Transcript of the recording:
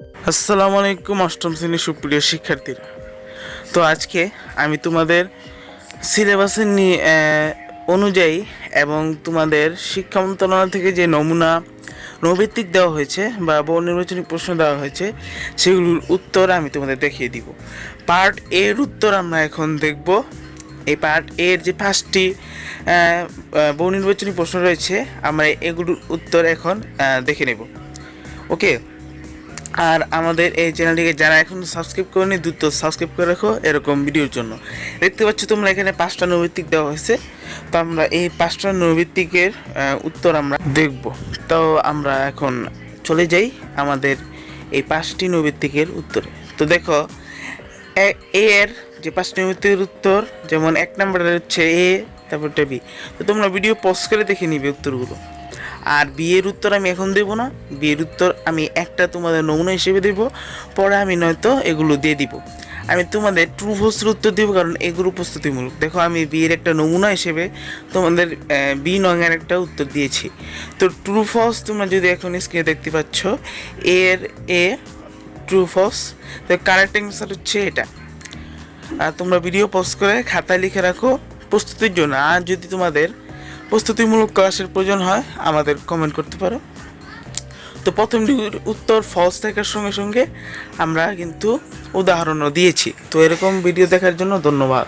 আসসালামু আলাইকুম অষ্টম শ্রেণির সুপ্রিয় শিক্ষার্থীরা। তো আজকে আমি তোমাদের সিলেবাসের নিয়ে অনুযায়ী এবং তোমাদের শিক্ষা মন্ত্রণালয় থেকে যে নমুনা নৈবিত্তিক দেওয়া হয়েছে বা বহু নির্বাচনী প্রশ্ন দেওয়া হয়েছে, সেগুলোর উত্তর আমি তোমাদের দেখিয়ে দিব। পার্ট এর উত্তর আমরা এখন দেখব। এই পার্ট এর যে পাঁচটি বহু নির্বাচনী প্রশ্ন রয়েছে, আমরা এগুলোর উত্তর এখন দেখে নেব। ওকে আর আমাদের এই চ্যানেলটিকে যারা এখন সাবস্ক্রাইব করেনি দ্রুত সাবস্ক্রাইব করে রাখো এরকম ভিডিওর জন্য। দেখতে পাচ্ছ তোমরা এখানে পাঁচটা নৈবিত্তিক দেওয়া হয়েছে। তো আমরা এই পাঁচটা নৈবিত্তিকের আহ, উত্তর আমরা দেখব। তো আমরা এখন চলে যাই আমাদের এই পাঁচটি নৈবিত্তিকের উত্তরে। তো দেখো এ- এর যে পাঁচটি নৈবিত্তিকের উত্তর যেমন এক নম্বরের হচ্ছে এ তারপরটা বি। তো তোমরা ভিডিও পজ করে দেখে নিবে উত্তরগুলো। আর বিয়ের উত্তর আমি এখন দেবো না। বিয়ের উত্তর আমি একটা তোমাদের নমুনা হিসেবে দেব। পরে আমি নয়তো এগুলো দিয়ে দিব। আমি তোমাদের ট্রু ফোর্সের উত্তর দিব, কারণ এগুলো প্রস্তুতিমূলক। দেখো, আমি বিয়ের একটা নমুনা হিসেবে তোমাদের বি নঙের একটা উত্তর দিয়েছি। তো ট্রু ফলস তোমরা যদি এখন স্ক্রিনে দেখতে পাচ্ছ, এর এ ট্রু ফলস তো কারেক্ট অ্যান্সার হচ্ছে এটা। আর তোমরা ভিডিও পোস্ট করে খাতায় লিখে রাখো প্রস্তুতির জন্য। আর যদি তোমাদের প্রস্তুতিমূলক ক্লাসের প্রয়োজন হয়, আমাদের কমেন্ট করতে পারো। তো প্রথম ডিগ্রির উত্তর ফলস থাকার সঙ্গে সঙ্গে আমরা কিন্তু উদাহরণও দিয়েছি। তো এরকম ভিডিও দেখার জন্য ধন্যবাদ।